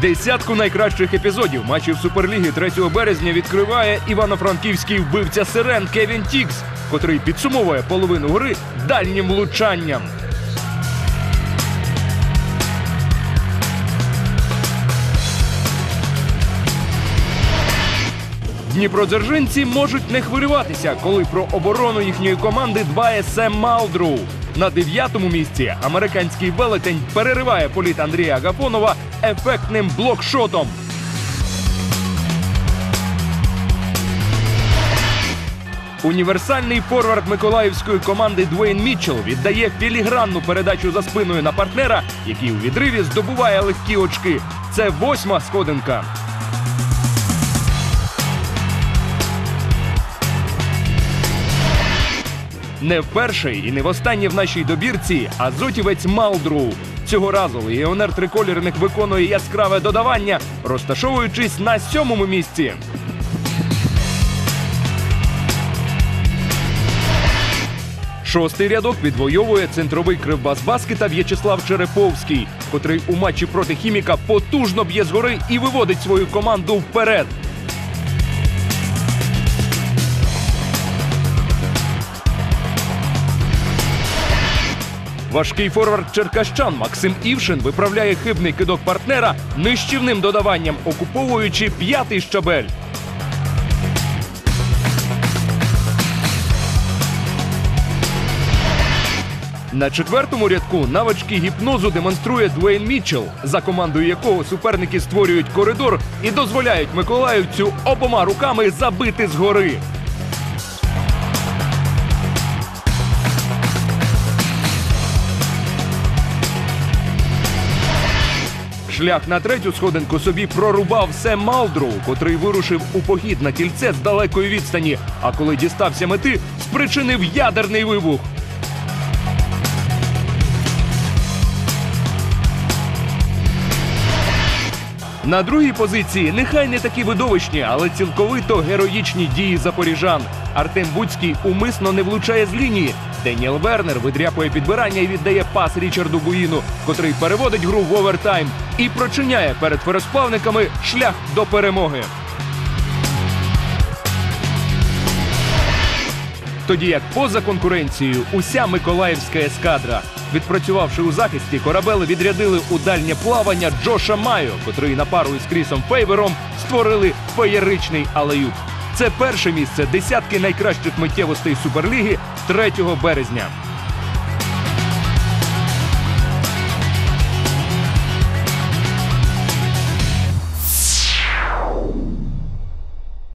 Десятку найкращих епізодів матчів Суперліги 3 березня відкриває івано-франківський вбивця сирен Кевін Тікс, котрий підсумовує половину гри дальнім влучанням. Дніпродзержинці можуть не хвилюватися, коли про оборону їхньої команди дбає Сем Малдроу. На дев'ятому місці американський велетень перериває політ Андрія Агафонова ефектним блокшотом. Універсальний форвард миколаївської команди Дуейн Мітчелл віддає філігранну передачу за спиною на партнера, який у відриві здобуває легкі очки. Це восьма сходинка. Не вперше і не востаннє в нашій добірці азотівець Малдроу. Цього разу легіонер триколірник виконує яскраве додавання, розташовуючись на сьомому місці. Шостий рядок відвоює центровий кривбас баскета В'ячеслав Череповський, котрий у матчі проти хіміка потужно б'є згори і виводить свою команду вперед. Важкий форвард черкащан Максим Івшин виправляє хибний кидок партнера нищівним додаванням, окуповуючи п'ятий щабель. На четвертому рядку навички гіпнозу демонструє Дуейн Мітчелл, за командою якого суперники створюють коридор і дозволяють миколаївцю обома руками забити згори. Шлях на третю сходинку собі прорубав Сем Малдроу, котрий вирушив у похід на кільце з далекої відстані. А коли дістався мети, спричинив ядерний вибух. На другій позиції нехай не такі видовищні, але цілковито героїчні дії запоріжан. Артем Буцький умисно не влучає з лінії. Деніел Вернер видряпує підбирання і віддає пас Річарду Буїну, котрий переводить гру в овертайм і прочиняє перед феросплавниками шлях до перемоги. Тоді як поза конкуренцією уся миколаївська ескадра. Відпрацювавши у захисті, корабели відрядили у дальнє плавання Джоша Майо, котрий на пару із Крісом Фейвером створили феєричний алеюб. Це перше місце десятки найкращих миттєвостей Суперліги 3 березня.